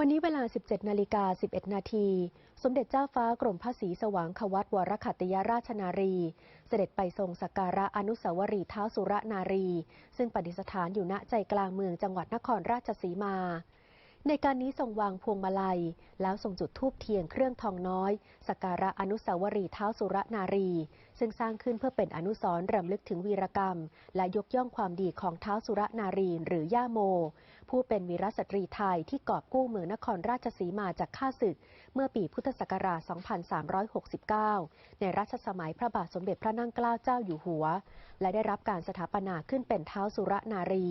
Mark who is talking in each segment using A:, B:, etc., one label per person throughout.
A: วันนี้เวลา 17 นาฬิกา 11 นาที สมเด็จเจ้าฟ้ากรมพระศรีสว่างควัตวรขัตยราชนารี เสด็จไปทรงสักการะอนุสาวรีย์ท้าสุรนารี ซึ่งปฏิสถานอยู่ณใจกลางเมืองจังหวัดนครราชสีมา ในการนี้ทรงวางพวงมาลัย แล้วทรงจุดธูปเทียนเครื่องทองน้อยสักการะอนุสาวรีย์เท้าสุรนารี ซึ่งสร้างขึ้นเพื่อเป็นอนุสรณ์รำลึกถึงวีรกรรม และยกย่องความดีของเท้าสุรนารีหรือย่าโม ผู้เป็นวีรสตรีไทยที่กอบกู้เมืองนครราชสีมาจากข้าศึก เมื่อปีพุทธศักราช 2369 ในรัชสมัยพระบาทสมเด็จพระนั่งเกล้าเจ้าอยู่หัว และได้รับการสถาปนาขึ้นเป็นเท้าสุรนารี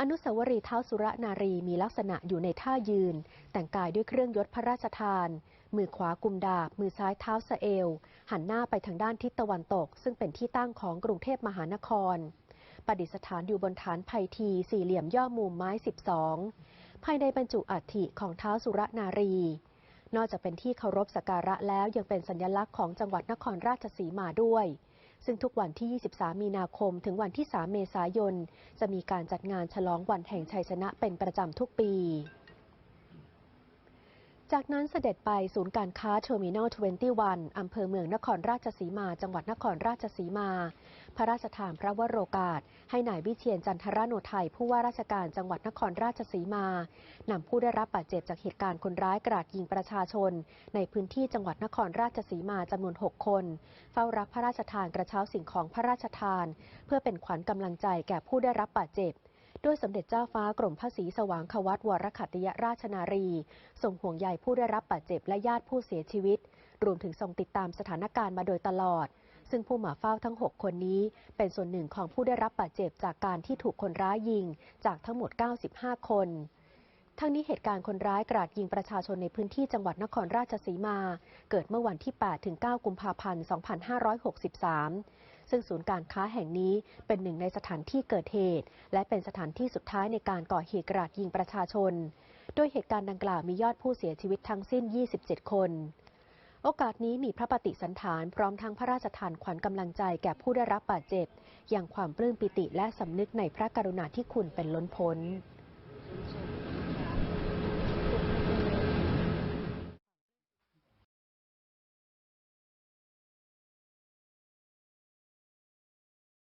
A: อนุสาวรีย์เท้าสุรนารีมีลักษณะอยู่ในท่ายืน แต่งกายด้วยเครื่องยศพระราชทาน มือขวากุมดาบ มือซ้ายเท้าสเอวหันหน้าไปทางด้านทิศตะวันตก ซึ่งเป็นที่ตั้งของกรุงเทพมหานคร ประดิษฐานอยู่บนฐานไพทีสี่เหลี่ยมย่อมุมไม้ 12 ภายในบรรจุอัฐิของเท้าสุรนารี นอกจากเป็นที่เคารพสักการะแล้วยังเป็นสัญลักษณ์ของจังหวัดนครราชสีมาด้วย ซึ่งทุกวันที่ 23 มีนาคม ถึงวันที่ 3 เมษายน จะมีการจัดงานฉลองวันแห่งชัยชนะเป็นประจำทุกปี จากนั้นเสด็จไปศูนย์การค้าเทอร์มินอล 21 อำเภอเมืองนครราชสีมา จังหวัดนครราชสีมา พระราชทานพระวโรกาส ให้นายวิเชียนจันทรโนไทยผู้ว่าราชการจังหวัดนครราชสีมานำผู้ได้รับบาดเจ็บจากเหตุการณ์คนร้ายกราดยิงประชาชน ในพื้นที่จังหวัดนครราชสีมาจำนวน 6 คน เฝ้ารับพระราชทานกระเช้าสิ่งของพระราชทาน เพื่อเป็นขวัญกำลังใจแก่ผู้ได้รับบาดเจ็บ ด้วยสมเด็จเจ้าฟ้ากรมพระศรีสว่างควัตวรคัตยราชนารีทรงห่วงใยผู้ได้รับบาดเจ็บและญาติผู้เสียชีวิต รวมถึงทรงติดตามสถานการณ์มาโดยตลอด ซึ่งผู้หมาเฝ้าทั้ง 6 คนนี้ เป็นส่วนหนึ่งของผู้ได้รับบาดเจ็บจากการที่ถูกคนร้ายยิงจากทั้งหมด 95 คน ทั้งนี้เหตุการณ์คนร้ายกราดยิงประชาชนในพื้นที่จังหวัดนครราชสีมา เกิดเมื่อวันที่ 8 ถึง 9 กุมภาพันธ์ 2563 ซึ่งศูนย์การค้าแห่งนี้เป็นหนึ่งในสถานที่เกิดเหตุ และเป็นสถานที่สุดท้ายในการก่อเหตุกราดยิงประชาชน โดยเหตุการณ์ดังกล่าวมียอดผู้เสียชีวิตทั้งสิ้น 27 คนโอกาสนี้มีพระปฏิสันฐานพร้อมทั้งพระราชทานขวัญกำลังใจแก่ผู้ได้รับบาดเจ็บ อย่างความปลื้มปิติและสำนึกในพระกรุณาธิคุณเป็นล้นพ้น